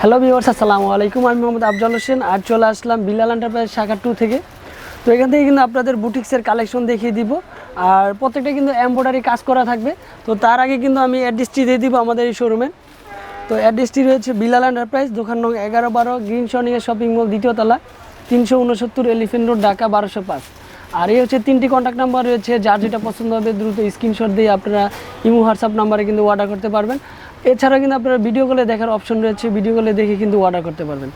Hello viewers আসসালামু আলাইকুম। আমি মোহাম্মদ আফজাল হোসেন আর চলে আসলাম বিলাল এন্টারপ্রাইজ শাখা টু থেকে। তো এখান থেকে কিন্তু আপনাদের বুটিক্সের কালেকশন দেখিয়ে দিব। আর প্রত্যেকটা কিন্তু এমব্রয়ডারি কাজ করা থাকবে। তো তার আগে কিন্তু আমি অ্যাড্রেসটি দিয়ে দিব আমাদের এই শোরুমে তো অ্যাড্রেসটি রয়েছে বিলাল এন্টারপ্রাইজ দোকান নং এগারো বারো গ্রিন সনিয়া শপিং মল দ্বিতীয়তলা তিনশো উনসত্তর এলিফেন্ট রোড ঢাকা, বারোশো পাঁচ। আর এই হচ্ছে তিনটি কন্ট্যাক্ট নাম্বার রয়েছে, যার যেটা পছন্দ হবে দ্রুত স্ক্রিনশট দিয়ে আপনারা ইমো হোয়াটসঅ্যাপ নাম্বারে কিন্তু অর্ডার করতে পারবেন। এছাড়া কিন্তু আপনারা ভিডিও কলে দেখার অপশন রয়েছে ভিডিও কলে দেখে কিন্তু অর্ডার করতে পারবেন।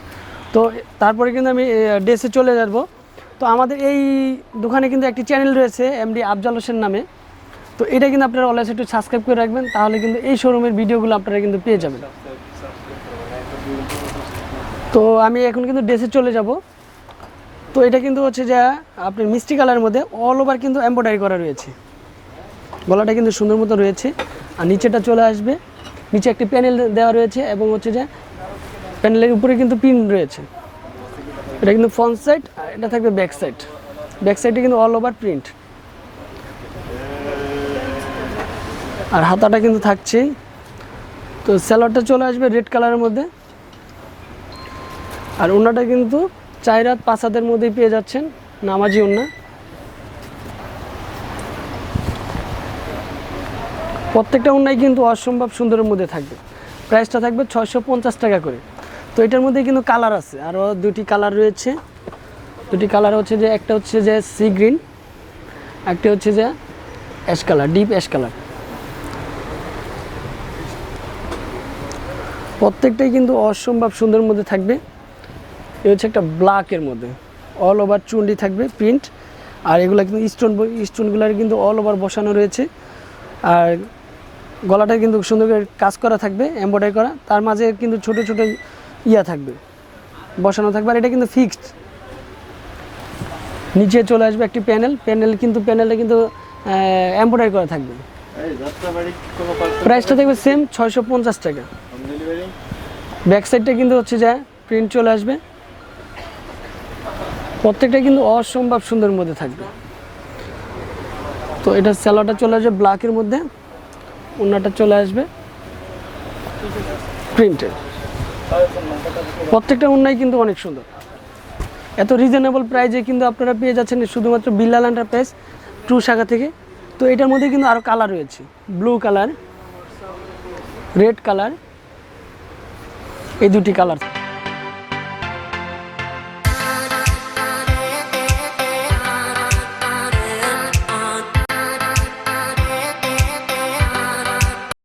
তো তারপরে কিন্তু আমি ড্রেসে চলে যাব। তো আমাদের এই দোকানে কিন্তু একটি চ্যানেল রয়েছে এমডি আফজাল হোসেন নামে। তো এটা কিন্তু আপনারা অলওয়েজ একটু সাবস্ক্রাইব করে রাখবেন, তাহলে কিন্তু এই শোরুমের ভিডিওগুলো আপনারা কিন্তু পেয়ে যাবেন। তো আমি এখন কিন্তু ড্রেসে চলে যাব। তো এটা কিন্তু হচ্ছে যে আপনার মিষ্টি কালারের মধ্যে অল ওভার কিন্তু এম্ব্রয়ডারি করা রয়েছে। গলাটা কিন্তু সুন্দর মতো রয়েছে। আর নিচেটা চলে আসবে। নিচে একটি প্যানেল দেওয়া রয়েছে এবং হচ্ছে যে প্যানেলের উপরে কিন্তু পিন রয়েছে। এটা কিন্তু ফ্রন্ট সাইড আর এটা থাকবে ব্যাক সাইড ব্যাক সাইডে কিন্তু অল ওভার প্রিন্ট আর হাতাটা কিন্তু থাকছেই। তো স্যালোয়ারটা চলে আসবে রেড কালারের মধ্যে। আর ওনাটা কিন্তু চার রাত পাঁচ হাতের মধ্যেই পেয়ে যাচ্ছেন নামাজি ওনা প্রত্যেকটা ওনাই কিন্তু অসম্ভব সুন্দরের মধ্যে থাকবে। প্রাইসটা থাকবে ছয়শো পঞ্চাশ টাকা করে। তো এটার মধ্যে কিন্তু কালার আছে। আরও দুটি কালার রয়েছে। দুটি কালার হচ্ছে যে, একটা হচ্ছে যে সি গ্রিন, একটা হচ্ছে যে ash colour, deep ash colour. প্রত্যেকটাই কিন্তু অসম্ভব সুন্দরের মধ্যে থাকবে। এ হচ্ছে একটা ব্ল্যাকের মধ্যে। অল ওভার চুন্ডি থাকবে প্রিন্ট আর এগুলো কিন্তু স্টোন স্টোনগুলোর কিন্তু অল ওভার বসানো রয়েছে। আর গলাটা কিন্তু সুন্দর করে কাজ করা থাকবে এমব্রয়ডারি করা। তার মাঝে কিন্তু ছোট ছোট ইয়া থাকবে বসানো থাকবে। আর এটা কিন্তু ফিক্সড নিচে চলে আসবে একটি প্যানেল প্যানেল কিন্তু প্যানেলটা কিন্তু এমব্রয়ডারি করা থাকবে। প্রাইসটা থাকবে সেম ছয়শো পঞ্চাশ টাকা। ব্যাক সাইডটা কিন্তু হচ্ছে যে প্রিন্ট চলে আসবে। প্রত্যেকটা কিন্তু অসম্ভব সুন্দর মধ্যে থাকবে। তো এটা স্যালোটা চলে আসবে ব্ল্যাকের মধ্যে ওনাটা চলে আসবে প্রিন্টের প্রত্যেকটা উন্নয় কিন্তু অনেক সুন্দর। এত রিজনেবল প্রাইজে কিন্তু আপনারা পেয়ে যাচ্ছেন শুধুমাত্র বিল্লাল এন্টারপ্রাইজ টু শাখা থেকে। তো এটার মধ্যে কিন্তু আরও কালার রয়েছে ব্লু কালার রেড কালার এই দুটি কালার